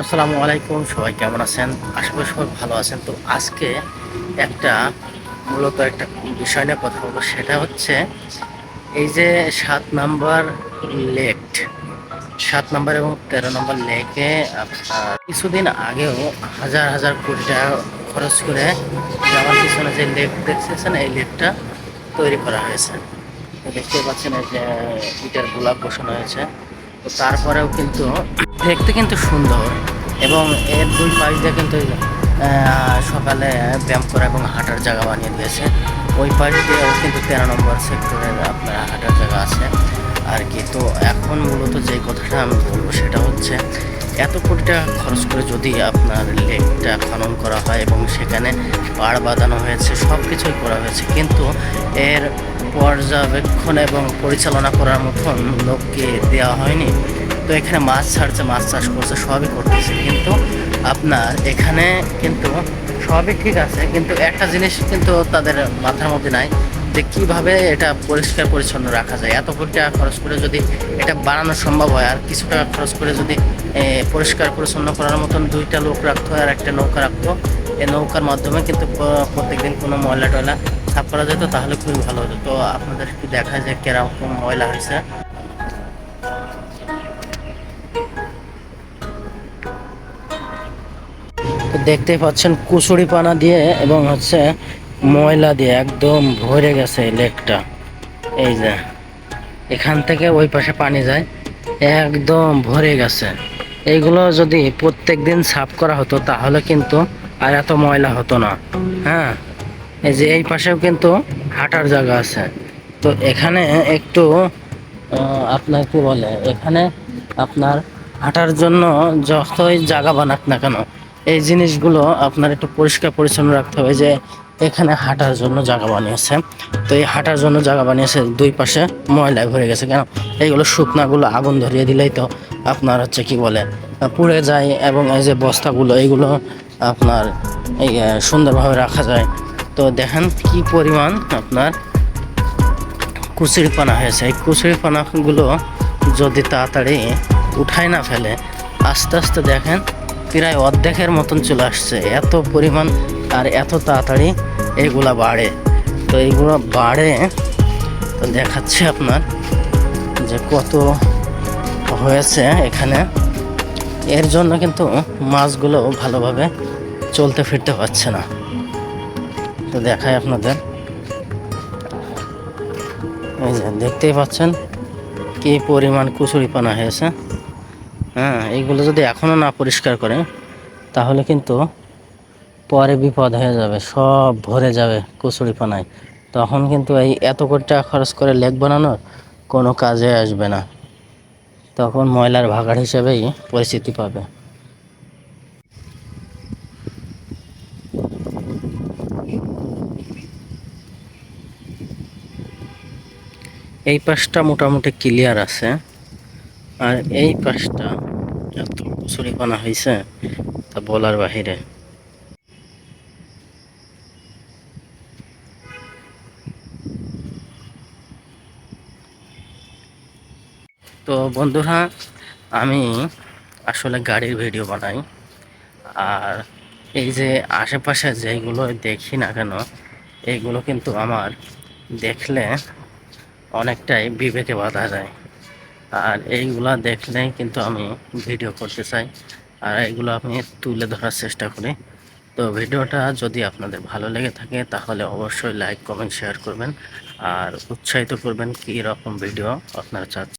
আসসালামু আলাইকুম, সবাই কেমন আছেন? আশা করি সবাই ভালো আছেন। তো আজকে একটা মূলত একটা বিষয় নিয়ে কথা বলব। সেটা হচ্ছে এই যে সাত নাম্বার লেক, সাত নাম্বার এবং তেরো নম্বর লেকে কিছুদিন আগেও হাজার হাজার কোটি টাকা খরচ করে আমার পিছনে যে লেক দেখতেছেন এই লেকটা তৈরি করা হয়েছে। দেখতে পাচ্ছেন এই যে ইটার গোলাপ বসানো হয়েছে। তারপরেও কিন্তু দেখতে কিন্তু সুন্দর এবং এর দুই পাশ দিয়ে কিন্তু সকালে ব্যায়াম করা এবং হাঁটার জায়গা বানিয়ে দিয়েছে। ওই পাশ দিয়েও কিন্তু তেরো নম্বর সেক্টরের আপনার হাঁটার জায়গা আছে। আর কি, তো এখন মূলত যে কথাটা আমি বলব সেটা হচ্ছে, এত কোটি টাকা খরচ করে যদি আপনার লেকটা খনন করা হয় এবং সেখানে পাড় বাঁধানো হয়েছে সব কিছুই করা হয়েছে, কিন্তু এর পর্যবেক্ষণ এবং পরিচালনা করার মতন লোককে দেওয়া হয়নি। তো এখানে মাছ ছাড়ছে, মাছ চাষ করছে, সবই করতেছে। কিন্তু আপনার এখানে কিন্তু সবই ঠিক আছে। কিন্তু একটা জিনিস কিন্তু তাদের মাথার মধ্যে নাই যে কীভাবে এটা পরিষ্কার পরিচ্ছন্ন রাখা যায়। এত কোটি টাকা খরচ করে যদি এটা বানানো সম্ভব হয়, আর কিছু টাকা খরচ করে যদি পরিষ্কার পরিচ্ছন্ন করার মতন দুইটা লোক রাখতো আর একটা নৌকা রাখতো এই নৌকার মাধ্যমে কিন্তু প্রত্যেকদিন কোনো ময়লা টয়লা সাফ করা যেত, তাহলে খুবই ভালো হতো। তো আপনাদের একটু দেখা যায় কীরকম ময়লা হয়েছে? তো দেখতেই পাচ্ছেন, কুচুরি পানা দিয়ে এবং হচ্ছে ময়লা দিয়ে একদম ভরে গেছে এই লেকটা। এই যে, এখান থেকে ওই পাশে পানি যায়, একদম ভরে গেছে। এইগুলো যদি প্রত্যেক দিন সাফ করা হতো, তাহলে কিন্তু আর এত ময়লা হতো না। হ্যাঁ? এই যে এই পাশেও কিন্তু হাঁটার জায়গা আছে। তো এখানে একটু আপনার কি বলে, এখানে আপনার হাঁটার জন্য যতই জায়গা বানাক না কেন, এই জিনিসগুলো আপনার একটু পরিষ্কার পরিচ্ছন্ন রাখতে হবে যে এখানে হাঁটার জন্য জায়গা বানিয়েছে। তো এই হাঁটার জন্য জায়গা বানিয়েছে দুই পাশে ময়লায় ভরে গেছে কেন, এইগুলো শুকনাগুলো আগুন ধরিয়ে দিলেই তো আপনার হচ্ছে কি বলে, পুড়ে যায় এবং এই যে বস্তাগুলো, এইগুলো আপনার এই সুন্দরভাবে রাখা যায়। তো দেখেন কি পরিমাণ আপনার কুচুরিপানা হয়েছে। এই কুচুরিপানাগুলো যদি তাড়াতাড়ি উঠায় না ফেলে, আস্তে আস্তে দেখেন প্রায় অর্ধেকের মতন চলে আসছে। এত পরিমাণ আর এত তাড়াতাড়ি এগুলা বাড়ে। তো এইগুলো বাড়ে তো দেখাচ্ছে আপনার যে কত হয়েছে এখানে। এর জন্য কিন্তু মাছগুলো ভালোভাবে চলতে ফিরতে পারছে না। তো দেখায় আপনাদের। এই যে, দেখতেই পাচ্ছেন কি পরিমাণ কুচুরিপানা হয়েছে। হ্যাঁ এইগুলো যদি এখনও না পরিষ্কার করে তাহলে কিন্তু পরে বিপদ হয়ে যাবে, সব ভরে যাবে কুচুরিপানায়। তখন কিন্তু এই এত কোটি টাকা খরচ করে লেক বানানোর কোনো কাজে আসবে না। তখন ময়লার ভাগাড় হিসেবেই পরিচিতি পাবে। এই পাশটা মোটামুটি ক্লিয়ার আছে। আর এই পাশটা এত কচুরিপানা হয়েছে তা বলার বাহিরে। তো বন্ধুরা, আমি আসলে গাড়ির ভিডিও বানাই। আর এই যে আশেপাশে যেগুলো দেখি না কেন এইগুলো কিন্তু আমার দেখলে অনেকটাই বিবেকে বাধা যায়। আর এইগুলা দেখলেই কিন্তু আমি ভিডিও করতে চাই। আর এইগুলো আমি তুলে ধরার চেষ্টা করি। তো ভিডিওটা যদি আপনাদের ভালো লেগে থাকে, তাহলে অবশ্যই লাইক কমেন্ট শেয়ার করবেন। আর উৎসাহিত করবেন কী রকম ভিডিও আপনারা চাচ্ছেন।